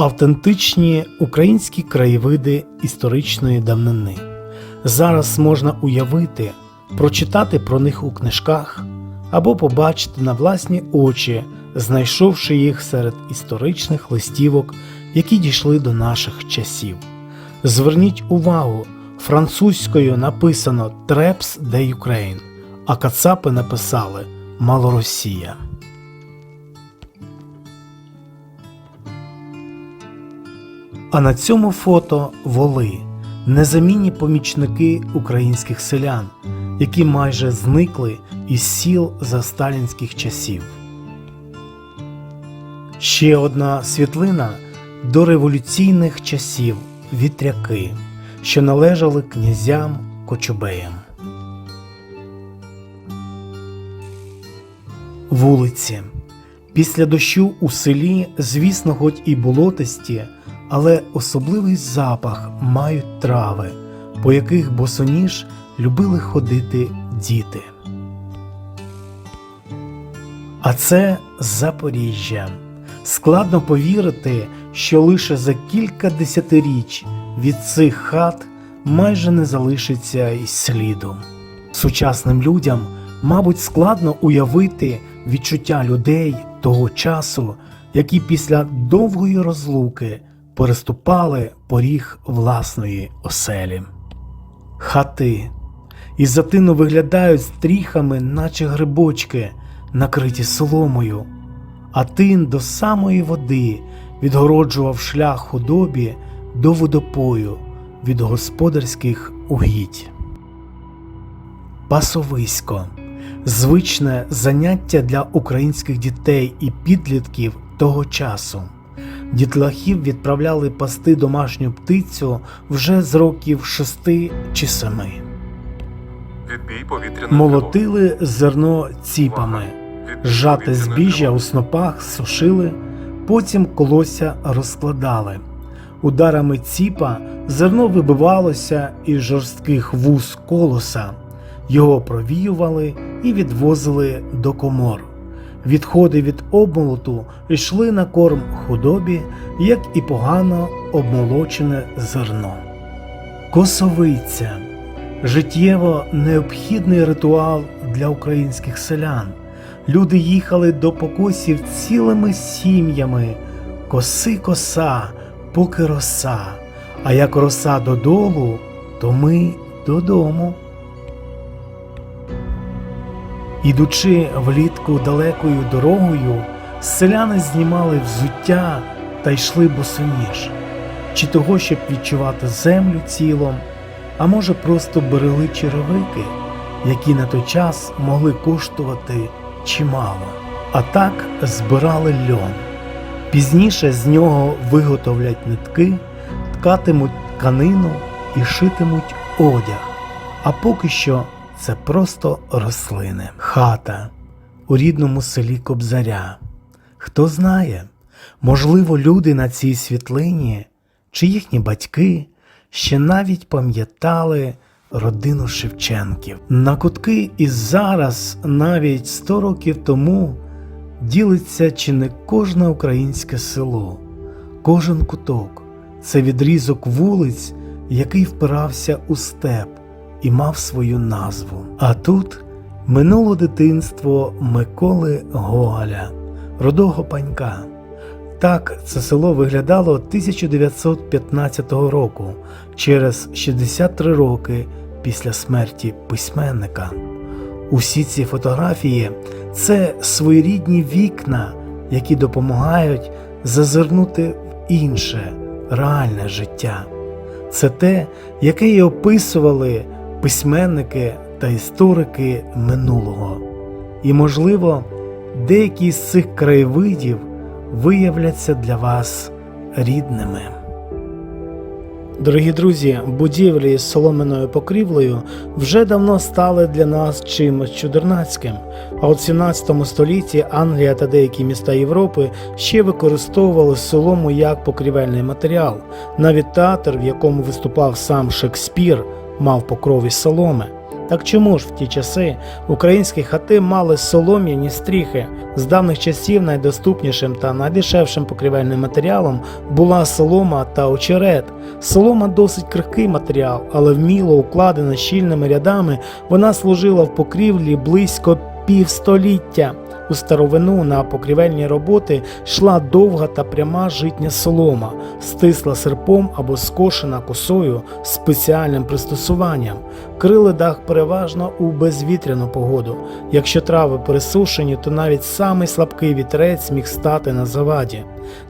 Автентичні українські краєвиди історичної давнини. Зараз можна уявити, прочитати про них у книжках або побачити на власні очі, знайшовши їх серед історичних листівок, які дійшли до наших часів. Зверніть увагу, французькою написано Трепс де Юкрейн, а кацапи написали Малоросія. А на цьому фото воли незамінні помічники українських селян, які майже зникли із сіл за сталінських часів. Ще одна світлина до революційних часів вітряки, що належали князям Кочубеям. Вулиці. Після дощу у селі, звісно, хоч і болотисті, але особливий запах мають трави, по яких босоніж любили ходити діти. А це Запоріжжя. Складно повірити, що лише за кілька десятиріч від цих хат майже не залишиться й сліду. Сучасним людям, мабуть, складно уявити відчуття людей того часу, які після довгої розлуки переступали поріг власної оселі. Хати із затину виглядають стріхами, наче грибочки, накриті соломою, а тин до самої води відгороджував шлях худобі до водопою від господарських угідь. Пасовисько звичне заняття для українських дітей і підлітків того часу. Дітлахів відправляли пасти домашню птицю вже з років шести чи семи. Молотили зерно ціпами, жате збіжжя у снопах сушили, потім колося розкладали. Ударами ціпа зерно вибивалося із жорстких вуз колоса, його провіювали і відвозили до комор. Відходи від обмолоту йшли на корм худобі, як і погано обмолочене зерно. Косовиця життєво необхідний ритуал для українських селян. Люди їхали до покосів цілими сім'ями, коси коса, поки роса, а як роса додолу, то ми додому. Ідучи влітку далекою дорогою, селяни знімали взуття та йшли босоніж, чи того, щоб відчувати землю цілом, а може просто берегли черевики, які на той час могли коштувати чимало. А так збирали льон. Пізніше з нього виготовлять нитки, ткатимуть тканину і шитимуть одяг. А поки що це просто рослини. Хата у рідному селі Кобзаря. Хто знає, можливо, люди на цій світлині чи їхні батьки ще навіть пам'ятали родину Шевченків. На кутки і зараз, навіть 100 років тому, ділиться чи не кожне українське село, кожен куток це відрізок вулиць, який впирався у степ і мав свою назву. А тут минуло дитинство Миколи Гоголя, родого панька. Так це село виглядало 1915 року, через 63 роки після смерті письменника. Усі ці фотографії це своєрідні вікна, які допомагають зазирнути в інше реальне життя. Це те, яке й описували письменники та історики минулого. І, можливо, деякі з цих краєвидів виявляться для вас рідними. Дорогі друзі, будівлі з соломиною покрівлею вже давно стали для нас чимось чудернацьким. А от 17 столітті Англія та деякі міста Європи ще використовували солому як покрівельний матеріал. Навіть театр, в якому виступав сам Шекспір, мав покров із соломи. Так чому ж в ті часи українські хати мали солом'яні стріхи? З давних часів найдоступнішим та найдешевшим покрівельним матеріалом була солома та очерет. Солома досить крихкий матеріал, але вміло укладена щільними рядами, вона служила в покрівлі близько півстоліття. У старовину на покрівельні роботи йшла довга та пряма житня солома, стисла серпом або скошена косою спеціальним пристосуванням. Крили дах переважно у безвітряну погоду. Якщо трави пересушені, то навіть самий слабкий вітерець міг стати на заваді.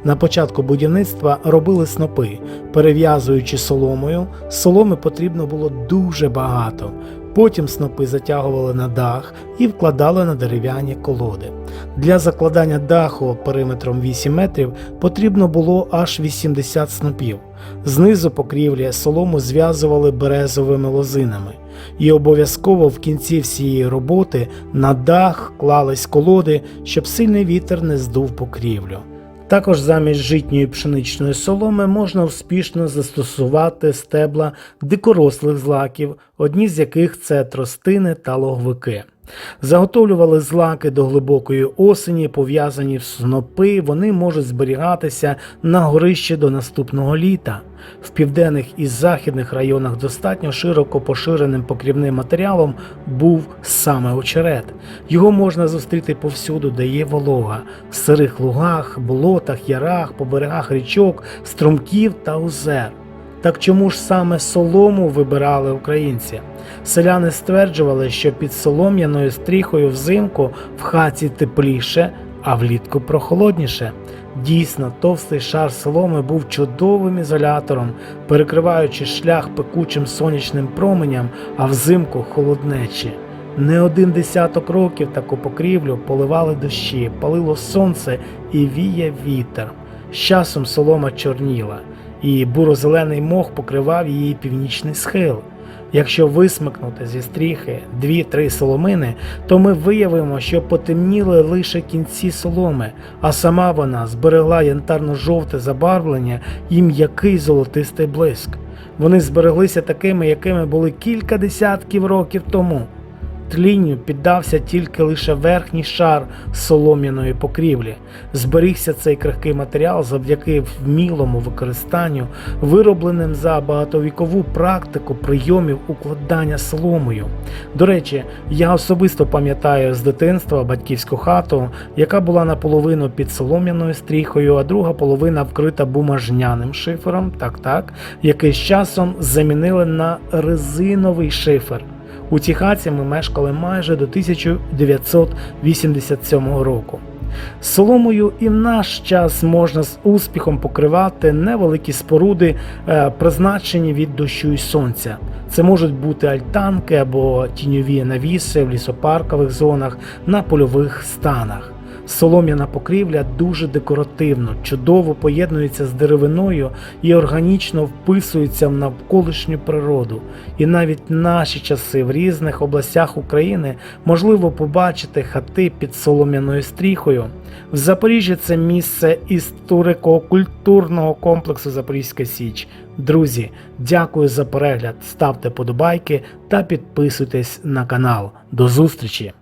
На початку будівництва робили снопи, перев'язуючи соломою. Соломи потрібно було дуже багато. Потім снопи затягували на дах і вкладали на дерев'яні колоди. Для закладання даху периметром 8 метрів потрібно було аж 80 снопів. Знизу покрівлі солому зв'язували березовими лозинами, і обов'язково в кінці всієї роботи на дах клались колоди, щоб сильний вітер не здув покрівлю. Також замість житньої пшеничної соломи можна успішно застосувати стебла дикорослих злаків, одні з яких це тростини та логвики. Заготовлювали злаки до глибокої осені, пов'язані в снопи, вони можуть зберігатися на горищі до наступного літа. В південних і західних районах достатньо широко поширеним покрівним матеріалом був саме очерет. Його можна зустріти повсюду, де є волога, в сирих лугах, болотах, ярах, по берегах річок, струмків та озер. Так чому ж саме солому вибирали українці? Селяни стверджували, що під солом'яною стріхою взимку в хаті тепліше, а влітку прохолодніше. Дійсно, товстий шар соломи був чудовим ізолятором, перекриваючи шлях пекучим сонячним променям, а взимку холоднечі. Не один десяток років таку покрівлю поливали дощі, палило сонце і віє вітер. З часом солома чорніла, і буро-зелений мох покривав її північний схил. Якщо висмикнути зі стріхи дві-три соломини, то ми виявимо, що потемніли лише кінці соломи, а сама вона зберегла янтарно-жовте забарвлення і м'який золотистий блиск. Вони збереглися такими, якими були кілька десятків років тому. Тлінню піддався тільки лише верхній шар солом'яної покрівлі. Зберігся цей крихкий матеріал завдяки вмілому використанню, виробленим за багатовікову практику прийомів укладання соломою. До речі, я особисто пам'ятаю з дитинства батьківську хату, яка була наполовину під солом'яною стріхою, а друга половина вкрита бумажняним шифером, так так, який з часом замінили на резиновий шифер. У цій хаті ми мешкали майже до 1987 року. Соломою і в наш час можна з успіхом покривати невеликі споруди, е, призначені від дощу і сонця. Це можуть бути альтанки або тіньові навіси в лісопаркових зонах на польових станах. Солом'яна покрівля дуже декоративно, чудово поєднується з деревиною і органічно вписується в навколишню природу. І навіть наші часи в різних областях України можливо побачити хати під солом'яною стріхою. В Запоріжжі це місце історико-культурного комплексу Запорізька Січ. Друзі, дякую за перегляд. Ставте подобайки та підписуйтесь на канал. До зустрічі!